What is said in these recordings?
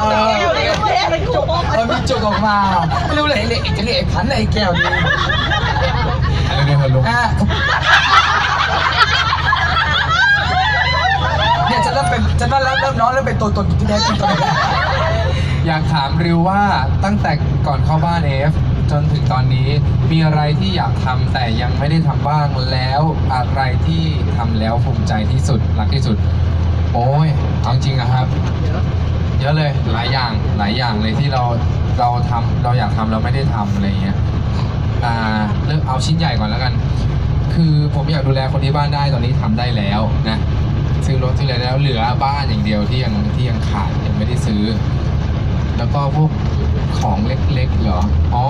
เออเออมีจุกออกมาไม่รู้เลยเรียกจะเรียกไอ้พันธุ์ไอ้แก้วดีอะไรเนี่ยมันลุกอะเนี่ยจะเริ่มเป็นจะเริ่มเริ่มน้องเริ่มเป็นตัวตนที่แท้จริงตัวเองแล้วอยากถามริวว่าตั้งแต่ก่อนเข้าบ้านเอฟจนถึงตอนนี้มีอะไรที่อยากทำแต่ยังไม่ได้ทำบ้างแล้วอะไรที่ทำแล้วภูมิใจที่สุดรักที่สุด โอ้ยเอาจริงอะครับ เยอะเลยหลายอย่างหลายอย่างเลยที่เราเราทำเราอยากทำเราไม่ได้ทำอะไรเงี้ยอ่าเริ่มเอาชิ้นใหญ่ก่อนแล้วกัน คือผมอยากดูแลคนที่บ้านได้ตอนนี้ทำได้แล้วนะซื้อรถซื้ออะไรแล้วเหลือบ้านอย่างเดียวที่ยังที่ยังขาดยังไม่ได้ซื้อ แล้วก็พวกของเล็กๆเหรออ๋อ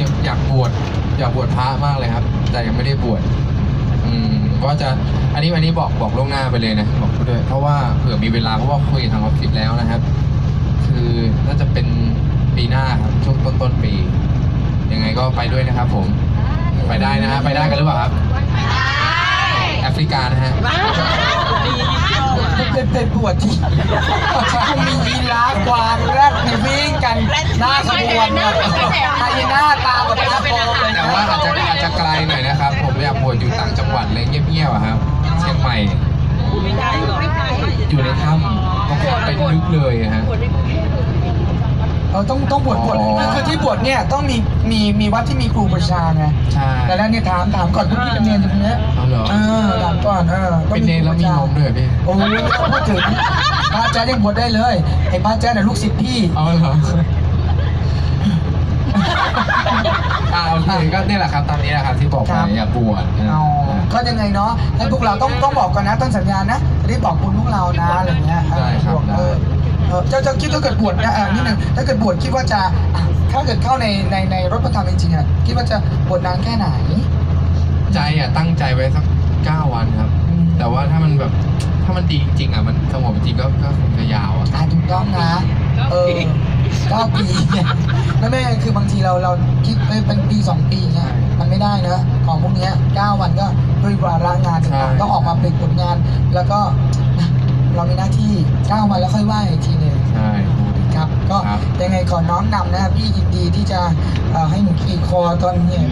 ยังอยากบวชอยากบวชพระมากเลยครับ แต่ยังไม่ได้บวช อืมว่าจะอันนี้อันนี้บอกบอกล่วงหน้าไปเลยนะบอกเขาด้วยเพราะว่าเผื่อมีเวลาเพราะว่าคุยกับทางออฟฟิศแล้วนะครับ คือน่าจะเป็นปีหน้าครับช่วงต้นต้นปี ยังไงก็ไปด้วยนะครับ ผมไปได้นะฮะไปได้กันหรือเปล่าครับแอฟริกานะฮะเป็นเป็นปวดที่คงมียีราฟกวางแรดมีวิ่งกันหน้าขบวนแบบไฮยีน่าตามแบบหน้าโปมเลยแต่ว่าอาจจะอาจจะไกลหน่อยนะครับ ผมอยากบวชอยู่ต่างจังหวัดเลย เงียบๆอะครับ เชียงใหม่อยู่ในถ้ำต้องไปลึกเลยอะฮะเออต้องต้องบวชบวชอ๋อ คือที่บวชเนี่ยต้องมีมีมีวัดที่มีครูประชาไงใช่แต่แล้วเนี่ยถามถามก่อนพวกพี่เป็นเนรตรงเนี้ยเอาเหรอเออถามก่อนเออต้องเป็นเนรแล้วมีนมด้วยเหรอพี่โอ้ยไม่ต้องพูดถึงพระอาจารย์ยังบวชได้เลยไอ้พระอาจารย์น่ะลูกศิษย์พี่ เอาเหรอ อ่าโอเคก็เนี่ยแหละครับตามนี้แหละครับที่บอกไปครับอยากบวชนะเอาก็ยังไงเนาะให้พวกเราต้องต้องบอกกันนะต้องสัญญานะจะได้บอกคุณพวกเรานะอะไรเงี้ยเออได้ครับเออเออเจ้าเจ้าคิดถ้าเกิดบวชนะเออนิดนึงถ้าเกิดบวชคิดว่าจะอะถ้าเกิดเข้าในในในรถพระธรรมจริงๆอะคิดว่าจะบวชนานแค่ไหน ใจอะตั้งใจไว้สักเก้าวันครับอืมแต่ว่าถ้ามันแบบถ้ามันดีจริงๆอะมันสงบจริงก็ก็คงจะยาวอะอ่าถูกต้องนะเออ เก้าปีเนี่ยแล้วแม่คือบางทีเราเราคิดไปเป็นปีสองปีเนี่ยมันไม่ได้นะของพวกเนี้ยเก้าวันก็ด้วยวาระงานต่างๆต้องออกมาเป็นผลงาน แล้วก็นะเรามีหน้าที่เก้าวันแล้วค่อยว่าอีกทีหนึ่งใช่ครับก็ครับยังไงขอน้อมนำนะครับพี่ยินดีที่จะเอ่อให้หนูขี่คอตอนเนี่ย